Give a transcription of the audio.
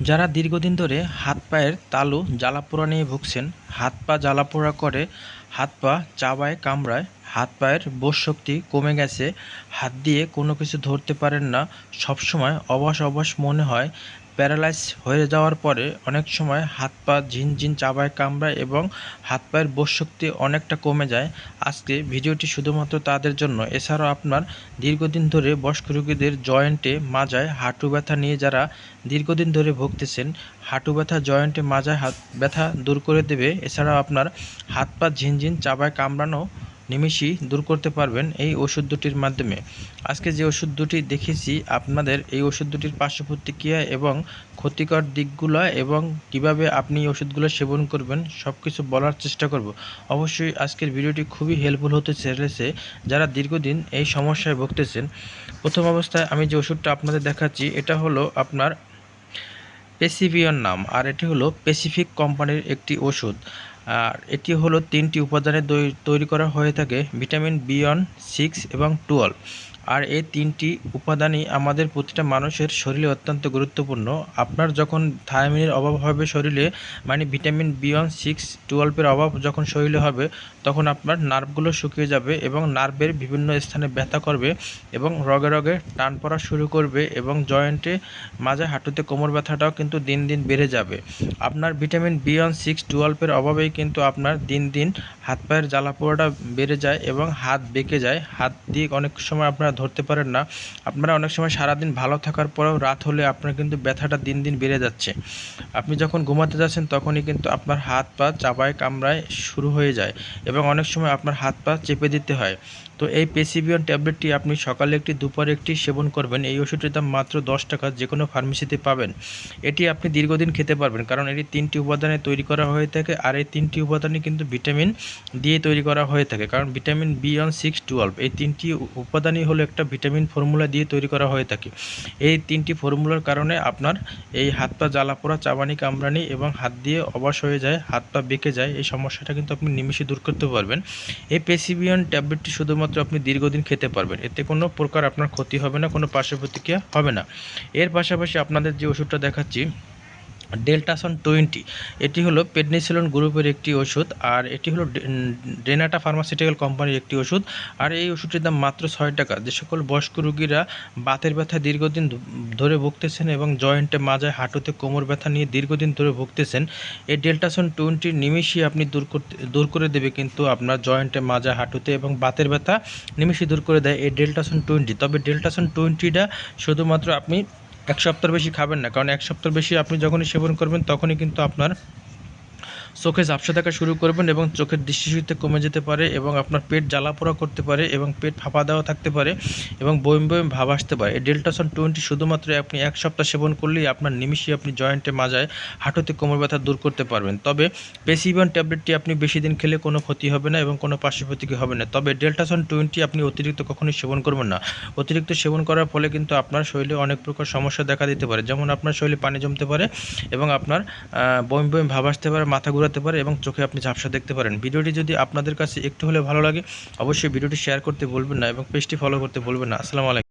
যারা দীর্ঘদিন ধরে হাত পায়ের তালু জ্বালাপোড়া নিয়ে ভুগছেন, হাত পা জ্বালাপোড়া করে, হাত পা চাবায় কামড়ায়, হাত পায়ের বোধ শক্তি কমে গেছে, হাত দিয়ে কোনো কিছু ধরতে পারেন না, সবসময় অবাস অবাস মনে হয় প্যারালাইজ হয়ে যাওয়ার পরে অনেক সময় হাত পা ঝিনঝিন চাবায় কামড়ায় এবং হাত পায়ের বোধ শক্তি অনেকটা কমে যায়। আজকে ভিডিওটি শুধুমাত্র তাদের জন্য। এছাড়াও আপনার দীর্ঘদিন ধরে বয়স্ক রোগীদের জয়েন্টে মাজায় হাঁটু ব্যথা নিয়ে যারা দীর্ঘদিন ধরে ভুগতেছেন, হাঁটু ব্যথা জয়েন্টে মাজায় হাত ব্যথা দূর করে দেবে। এছাড়াও আপনার হাত পা ঝিনঝিন চাবায় কামড়ানো নিমিষই দূর করতে পারবেন এই ওষুধ দুটির মাধ্যমে। আজকে যে ওষুধ দুটি দেখেছি, আপনাদের এই ওষুধ দুটির পার্শ্ব প্রতিক্রিয়া এবং ক্ষতিকর দিকগুলো এবং কীভাবে আপনি এই ওষুধগুলো সেবন করবেন সব কিছু বলার চেষ্টা করব। অবশ্যই আজকের ভিডিওটি খুবই হেল্পফুল হতে চলেছে। যারা দীর্ঘদিন এই সমস্যায় ভুগতেছেন, প্রথম অবস্থায় আমি যে ওষুধটা আপনাদের দেখাচ্ছি, এটা হলো আপনার পেসিভিয়ন নাম, আর এটি হলো পেসিফিক কোম্পানির একটি ওষুধ। আর এটি হলো তিনটি উপাদানে তৈরি করা হয়ে থাকে ভিটামিন বি ওয়ান, সিক্স এবং টুয়েলভ। আর এই তিনটি উপাদানই আমাদের প্রতিটা মানুষের শরীরে অত্যন্ত গুরুত্বপূর্ণ। আপনার যখন থায়ামিনের অভাব হবে শরীরে মানে ভিটামিন বি ওয়ান, সিক্স টুয়েলভের অভাব যখন শরীরে হবে, তখন আপনার নার্ভগুলো শুকিয়ে যাবে এবং নার্ভের বিভিন্ন স্থানে ব্যথা করবে এবং রগে রগে টান পড়া শুরু করবে এবং জয়েন্টে মাঝে হাঁটুতে কোমর ব্যথাটাও কিন্তু দিন দিন বেড়ে যাবে। আপনার ভিটামিন বি ওয়ান, সিক্স টুয়েলভের অভাবেই কিন্তু আপনার দিন দিন হাত পায়ের জ্বালা পোড়াটা বেড়ে যায় এবং হাত বেঁকে যায়। হাত দিয়ে অনেক সময় আপনারা ধরতে পারেন না। আপনারা অনেক সময় সারাদিন ভালো থাকার পরেও রাত হলে আপনার কিন্তু ব্যথাটা দিন দিন বেড়ে যাচ্ছে। আপনি যখন ঘুমাতে যাচ্ছেন তখনই কিন্তু আপনার হাত পা চাপায় কামড়ায় শুরু হয়ে যায় এবং অনেক সময় আপনার হাত পা চেপে দিতে হয়। তো এই পেসিবিয়ন ট্যাবলেটটি আপনি সকালে একটি, দুপুরে একটি সেবন করবেন। এই ওষুধটির দাম মাত্র দশ টাকা, যে কোনো ফার্মেসিতে পাবেন। এটি আপনি দীর্ঘদিন খেতে পারবেন, কারণ এটি তিনটি উপাদানে তৈরি করা হয়ে থাকে আর এই তিনটি উপাদানই কিন্তু ভিটামিন দিয়ে তৈরি করা হয়ে থাকে, কারণ vitamin B one, six, twelve এই তিনটি উপাদানই হলো একটা ভিটামিন ফর্মুলা দিয়ে তৈরি করা হয়ে থাকে। এই তিনটি ফর্মুলার কারণে আপনার এই হাত পা জ্বালা পোড়া, চাবানি, কামড়ানি এবং হাত দিয়ে অবাস হয়ে যায়, হাত পা বেঁকে যায়, এই সমস্যাটা কিন্তু আপনি নিমিষে দূর করতে পারবেন। এই পেসিবিয়ন ট্যাবলেটটি শুধুমাত্র আপনি দীর্ঘদিন খেতে পারবেন। এতে কোনো প্রকার আপনার ক্ষতি হবে না, কোনো পার্শ্ব প্রতিক্রিয়া হবে না। এর পাশাপাশি আপনাদের যে ওষুধটা দেখাচ্ছি ডেল্টাসন টোয়েন্টি। এটি হলো পেডনিসিলন গ্রুপের একটি ওষুধ আর এটি হলো ডেনাটা ফার্মাসিউটিক্যাল কোম্পানির একটি ওষুধ। আর এই ওষুধটির দাম মাত্র ছয় টাকা। যে সকল বয়স্ক রোগীরা বাতের ব্যথা দীর্ঘদিন ধরে ভুগতেছেন এবং জয়েন্টে মাজায়, হাঁটুতে কোমর ব্যথা নিয়ে দীর্ঘদিন ধরে ভুগতেছেন, এই ডেল্টাসন টোয়েন্টি নিমিষই আপনি দূর করতে দূর করে দেবে কিন্তু আপনার জয়েন্টে মাজা হাঁটুতে এবং বাতের ব্যথা নিমিষই দূর করে দেয় এই ডেল্টাসন টোয়েন্টি। তবে ডেল্টাসন টোয়েন্টিটা শুধুমাত্র আপনি এক সপ্তাহ বেশি খাবেন না। কারণ এক সপ্তাহের বেশি আপনি যখনই সেবন করবেন, তখনই কিন্তু আপনার চোখে ঝাপসা থাকা শুরু করবেন এবং চোখের দৃষ্টিশক্তি কমে যেতে পারে এবং আপনার পেট জ্বালাপোড়া করতে পারে এবং পেট ফাঁপা দেওয়া থাকতে পারে এবং বয়ম বয়ম ভাব আসতে পারে। এই ডেল্টাসন টোয়েন্টি শুধুমাত্র আপনি এক সপ্তাহ সেবন করলেই আপনার নিমিষে আপনি জয়েন্টে মাজায় হাঁটুতে কোমর ব্যথা দূর করতে পারবেন। তবে পেসিবন ট্যাবলেটটি আপনি বেশি দিন খেলে কোনো ক্ষতি হবে না এবং কোনো পার্শ্ব প্রতিক্রিয়া হবে না। তবে ডেল্টাসন টোয়েন্টি আপনি অতিরিক্ত কখনোই সেবন করবেন না। অতিরিক্ত সেবন করার ফলে কিন্তু আপনার শরীরে অনেক প্রকার সমস্যা দেখা দিতে পারে। যেমন আপনার শরীরে পানি জমতে পারে এবং আপনার বয়ম বয়ম ভাব আসতে পারে মাথা ঘোরাতে পারে এবং চোখে আপনি ঝাপসা দেখতে পারেন। ভিডিওটি যদি আপনাদের কাছে একটু হলে ভালো লাগে, অবশ্যই ভিডিওটি শেয়ার করতে বলবেন না এবং পেজটি ফলো করতে বলবেন না। আসসালামু আলাইকুম।